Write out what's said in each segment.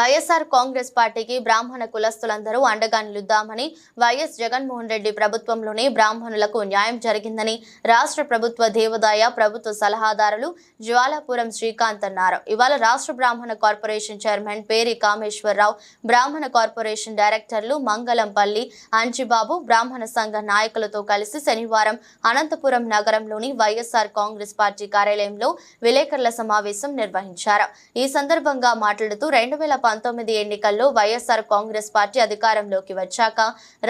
వైఎస్ఆర్ కాంగ్రెస్ పార్టీకి బ్రాహ్మణ కులస్తులందరూ అండగా నిలుద్దామని వైఎస్ జగన్మోహన్ రెడ్డి ప్రభుత్వంలోనే బ్రాహ్మణులకు న్యాయం జరిగిందని రాష్ట్ర ప్రభుత్వ దేవదాయ ప్రభుత్వ సలహాదారులు జ్వాలాపురం శ్రీకాంత్ అన్నారు. ఇవాళ రాష్ట్ర బ్రాహ్మణ కార్పొరేషన్ చైర్మన్ పేరి కామేశ్వరరావు బ్రాహ్మణ కార్పొరేషన్ డైరెక్టర్లు మంగళంపల్లి అంచిబాబు బ్రాహ్మణ సంఘ నాయకులతో కలిసి శనివారం అనంతపురం నగరంలోని వైఎస్ఆర్ కాంగ్రెస్ పార్టీ కార్యాలయంలో విలేకరుల సమావేశం నిర్వహించారు. ఈ సందర్భంగా మాట్లాడుతూ రెండు వేల పంతొమ్మిది ఎన్నికల్లో వైఎస్ఆర్ కాంగ్రెస్ పార్టీ అధికారంలోకి వచ్చాక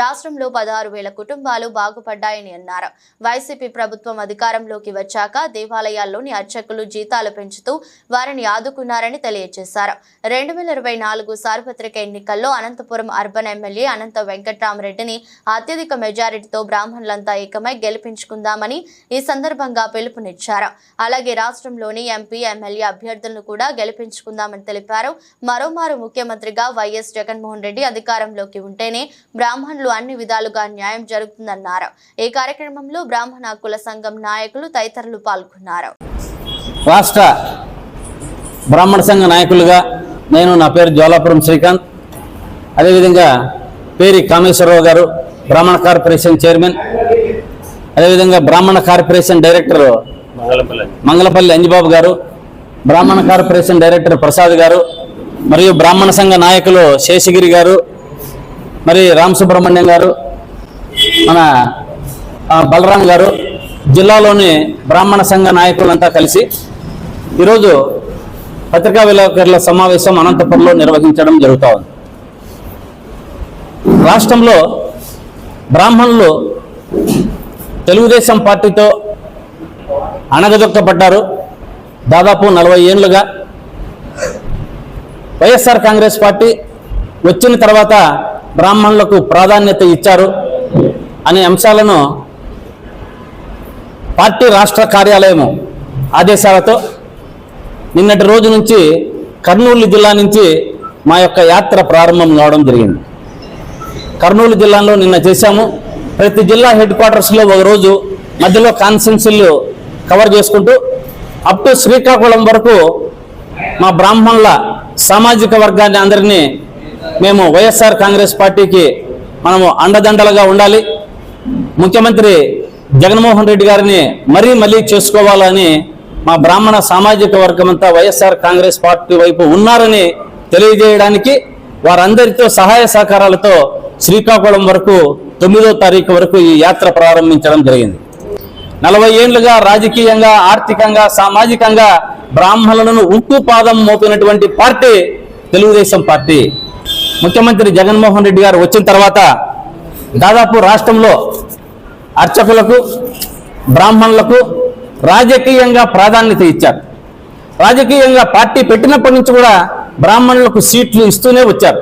రాష్ట్రంలో పదహారు వేల కుటుంబాలు బాగుపడ్డాయని అన్నారు. వైసీపీ ప్రభుత్వం అధికారంలోకి వచ్చాక దేవాలయాల్లోని అర్చకులు జీతాలు పెంచుతూ వారిని ఆదుకున్నారని తెలియజేశారు. రెండు వేల ఇరవై నాలుగు సార్వత్రిక ఎన్నికల్లో అనంతపురం అర్బన్ ఎమ్మెల్యే అనంత వెంకట్రామరెడ్డిని అత్యధిక మెజారిటీతో బ్రాహ్మణులంతా ఏకమై గెలిపించుకుందామని ఈ సందర్భంగా పిలుపునిచ్చారు. అలాగే రాష్ట్రంలోని ఎంపీ ఎమ్మెల్యే అభ్యర్థులను కూడా గెలిపించుకుందామని తెలిపారు. మరోమారు ముఖ్యమంత్రిగా వైఎస్ జగన్మోహన్ రెడ్డి అధికారంలోకి ఉంటేనే బ్రాహ్మణులు అన్ని విధాలుగా న్యాయం జరుగుతుందన్నారు. ఈ కార్యక్రమంలో బ్రాహ్మణ కుల సంఘం నాయకులు తదితరులు పాల్గొన్నారు. రాష్ట్ర బ్రాహ్మణ సంఘ నాయకులుగా నేను నా పేరు జ్వాలాపురం శ్రీకాంత్. అదేవిధంగా పేరి కామేశ్వరరావు గారు బ్రాహ్మణ కార్పొరేషన్ చైర్మన్. అదేవిధంగా బ్రాహ్మణ కార్పొరేషన్ డైరెక్టర్ మంగళపల్లి అంజిబాబు గారు బ్రాహ్మణ కార్పొరేషన్ డైరెక్టర్ ప్రసాద్ గారు మరియు బ్రాహ్మణ సంఘ నాయకులు శేషగిరి గారు మరి రామ్ సుబ్రహ్మణ్యం గారు మన బలరాం గారు జిల్లాలోని బ్రాహ్మణ సంఘ నాయకులంతా కలిసి ఈరోజు పత్రికా విలేకరుల సమావేశం అనంతపురంలో నిర్వహించడం జరుగుతూ ఉంది. రాష్ట్రంలో బ్రాహ్మణులు తెలుగుదేశం పార్టీతో అణగదొక్కబడ్డారు. దాదాపు నలభై ఏళ్ళుగా వైఎస్ఆర్ కాంగ్రెస్ పార్టీ వచ్చిన తర్వాత బ్రాహ్మణులకు ప్రాధాన్యత ఇచ్చారు అనే అంశాలను పార్టీ రాష్ట్ర కార్యాలయము ఆదేశాలతో నిన్నటి రోజు నుంచి కర్నూలు జిల్లా నుంచి మా యొక్క యాత్ర ప్రారంభం కావడం జరిగింది. కర్నూలు జిల్లాలో నిన్న చేశాము. ప్రతి జిల్లా హెడ్ క్వార్టర్స్లో ఒక రోజు మధ్యలో కాన్సెన్సీలు కవర్ చేసుకుంటూ అప్ టు శ్రీకాకుళం వరకు మా బ్రాహ్మణుల సామాజిక వర్గాన్ని అందరినీ మేము వైఎస్ఆర్ కాంగ్రెస్ పార్టీకి మనము అండదండలుగా ఉండాలి. ముఖ్యమంత్రి జగన్మోహన్ రెడ్డి గారిని మరీ మళ్ళీ చేసుకోవాలని మా బ్రాహ్మణ సామాజిక వర్గం అంతా వైఎస్ఆర్ కాంగ్రెస్ పార్టీ వైపు ఉన్నారని తెలియజేయడానికి వారందరితో సహాయ సహకారాలతో శ్రీకాకుళం వరకు తొమ్మిదో తారీఖు వరకు ఈ యాత్ర ప్రారంభించడం జరిగింది. నలభై ఏళ్ళుగా రాజకీయంగా ఆర్థికంగా సామాజికంగా బ్రాహ్మణులను ఉక్కు పాదం మోపినటువంటి పార్టీ తెలుగుదేశం పార్టీ. ముఖ్యమంత్రి జగన్మోహన్ రెడ్డి గారు వచ్చిన తర్వాత దాదాపు రాష్ట్రంలో అర్చకులకు బ్రాహ్మణులకు రాజకీయంగా ప్రాధాన్యత ఇచ్చారు. రాజకీయంగా పార్టీ పెట్టినప్పటి నుంచి కూడా బ్రాహ్మణులకు సీట్లు ఇస్తూనే వచ్చారు.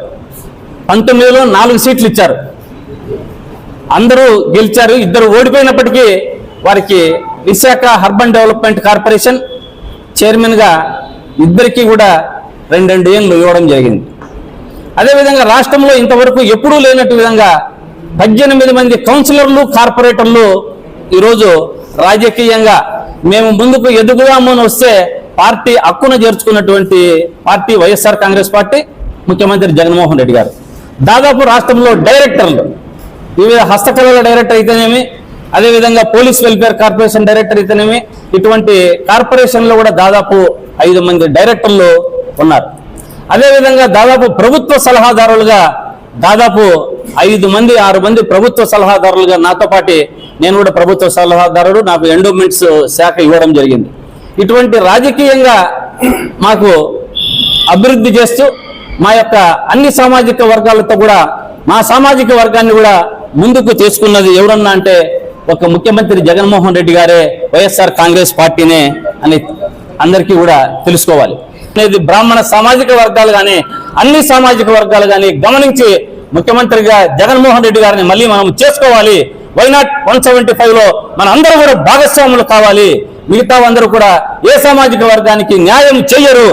పంతొమ్మిదిలో నాలుగు సీట్లు ఇచ్చారు. అందరూ గెలిచారు ఇద్దరు ఓడిపోయినప్పటికీ వారికి విశాఖ అర్బన్ డెవలప్మెంట్ కార్పొరేషన్ చైర్మన్గా ఇద్దరికీ కూడా రెండు రెండు ఏళ్ళు ఇవ్వడం జరిగింది. అదేవిధంగా రాష్ట్రంలో ఇంతవరకు ఎప్పుడూ లేనట్టు విధంగా పద్దెనిమిది మంది కౌన్సిలర్లు కార్పొరేటర్లు ఈరోజు రాజకీయంగా మేము ముందుకు ఎదుగుదాము అని వస్తే పార్టీ హక్కును చేర్చుకున్నటువంటి పార్టీ వైఎస్ఆర్ కాంగ్రెస్ పార్టీ ముఖ్యమంత్రి జగన్మోహన్ రెడ్డి గారు. దాదాపు రాష్ట్రంలో డైరెక్టర్లు వివిధ హస్తకళల డైరెక్టర్ అయితేనేమి అదేవిధంగా పోలీస్ వెల్ఫేర్ కార్పొరేషన్ డైరెక్టర్ ఇతనేమి ఇటువంటి కార్పొరేషన్లో కూడా దాదాపు ఐదు మంది డైరెక్టర్లు ఉన్నారు. అదేవిధంగా దాదాపు ప్రభుత్వ సలహాదారులుగా దాదాపు ఐదు మంది ఆరు మంది ప్రభుత్వ సలహాదారులుగా నాతో పాటు నేను కూడా ప్రభుత్వ సలహాదారుడు నాకు ఎండోమెంట్స్ శాఖ ఇవ్వడం జరిగింది. ఇటువంటి రాజకీయంగా మాకు అభివృద్ధి చేస్తూ మా యొక్క అన్ని సామాజిక వర్గాలతో కూడా మా సామాజిక వర్గాన్ని కూడా ముందుకు తీసుకున్నది ఎవరన్నా అంటే ఒక ముఖ్యమంత్రి జగన్మోహన్ రెడ్డి గారే వైఎస్ఆర్ కాంగ్రెస్ పార్టీనే అని అందరికీ కూడా తెలుసుకోవాలి. అనేది బ్రాహ్మణ సామాజిక వర్గాలు కానీ అన్ని సామాజిక వర్గాలు కానీ గమనించి ముఖ్యమంత్రిగా జగన్మోహన్ రెడ్డి గారిని మళ్ళీ మనం చేసుకోవాలి. వైనాట్ వన్ సెవెంటీ ఫైవ్లో మన అందరూ కూడా భాగస్వాములు కావాలి. మిగతా అందరూ కూడా ఏ సామాజిక వర్గానికి న్యాయం చెయ్యరు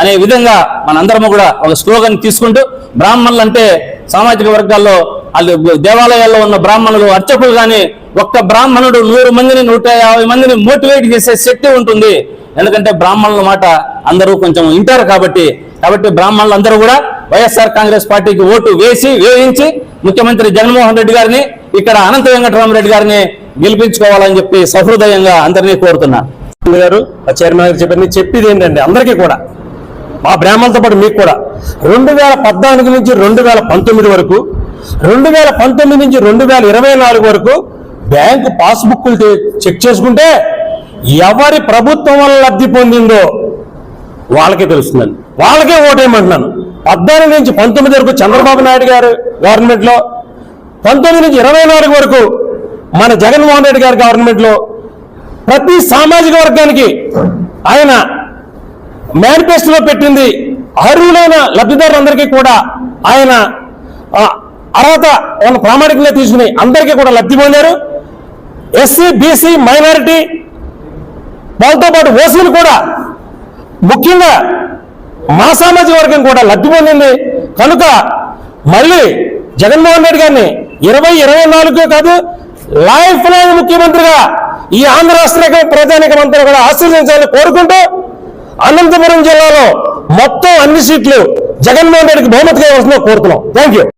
అనే విధంగా మనందరము కూడా ఒక స్లోగన్ తీసుకుంటూ బ్రాహ్మణులు అంటే సామాజిక వర్గాల్లో వాళ్ళు దేవాలయాల్లో ఉన్న బ్రాహ్మణులు అర్చకులు కానీ ఒక్క బ్రాహ్మణుడు నూరు మందిని నూట యాభై మందిని మోటివేట్ చేసే శక్తి ఉంటుంది. ఎందుకంటే బ్రాహ్మణుల మాట అందరూ కొంచెం వింటారు కాబట్టి కాబట్టి బ్రాహ్మణులందరూ కూడా వైఎస్ఆర్ కాంగ్రెస్ పార్టీకి ఓటు వేసి వేయించి ముఖ్యమంత్రి జగన్మోహన్ రెడ్డి గారిని ఇక్కడ అనంత వెంకటరామరెడ్డి గారిని గెలిపించుకోవాలని చెప్పి సహృదయంగా అందరినీ కోరుతున్నా. గారు ఆ చైర్మన్ గారు చెప్పారు నేను చెప్పేది ఏంటంటే అందరికీ కూడా మా బ్రాహ్మణులతో పాటు మీకు కూడా రెండు వేల పద్నాలుగు నుంచి రెండు వేల పంతొమ్మిది వరకు రెండు వేల పంతొమ్మిది నుంచి రెండు వేల ఇరవై నాలుగు వరకు బ్యాంకు పాస్బుక్లు చెక్ చేసుకుంటే ఎవరి ప్రభుత్వం వల్ల లబ్ధి పొందిందో వాళ్ళకే తెలుస్తుందండి. వాళ్ళకే ఓటేయమంటున్నాను. పద్నాలుగు నుంచి పంతొమ్మిది వరకు చంద్రబాబు నాయుడు గారు గవర్నమెంట్లో పంతొమ్మిది నుంచి ఇరవై నాలుగు వరకు మన జగన్మోహన్ రెడ్డి గారి గవర్నమెంట్లో ప్రతి సామాజిక వర్గానికి ఆయన మేనిఫెస్టోలో పెట్టింది అర్హులైన లబ్ధిదారులందరికీ కూడా ఆయన అర్హత వాళ్ళ ప్రామాణికంగా తీసుకుని అందరికీ కూడా లబ్ధి పొందారు. ఎస్సీ బీసీ మైనారిటీ వాళ్ళతో పాటు ఓసీలు కూడా ముఖ్యంగా మా సామాజిక వర్గం కూడా లబ్ధి పొందింది. కనుక మళ్ళీ జగన్మోహన్ రెడ్డి గారిని ఇరవై ఇరవై నాలుగు కాదు లైఫ్ లైన్ ముఖ్యమంత్రిగా ఈ ఆంధ్ర రాష్ట్ర ప్రజానికమంతా కూడా ఆశీర్వదించాలని కోరుకుంటూ అనంతపురం జిల్లాలో మొత్తం అన్ని సీట్లు జగన్మోహన్ రెడ్డికి బహుమతిగా ఇవ్వాల్సిందిగా కోరుతున్నాం. Thank you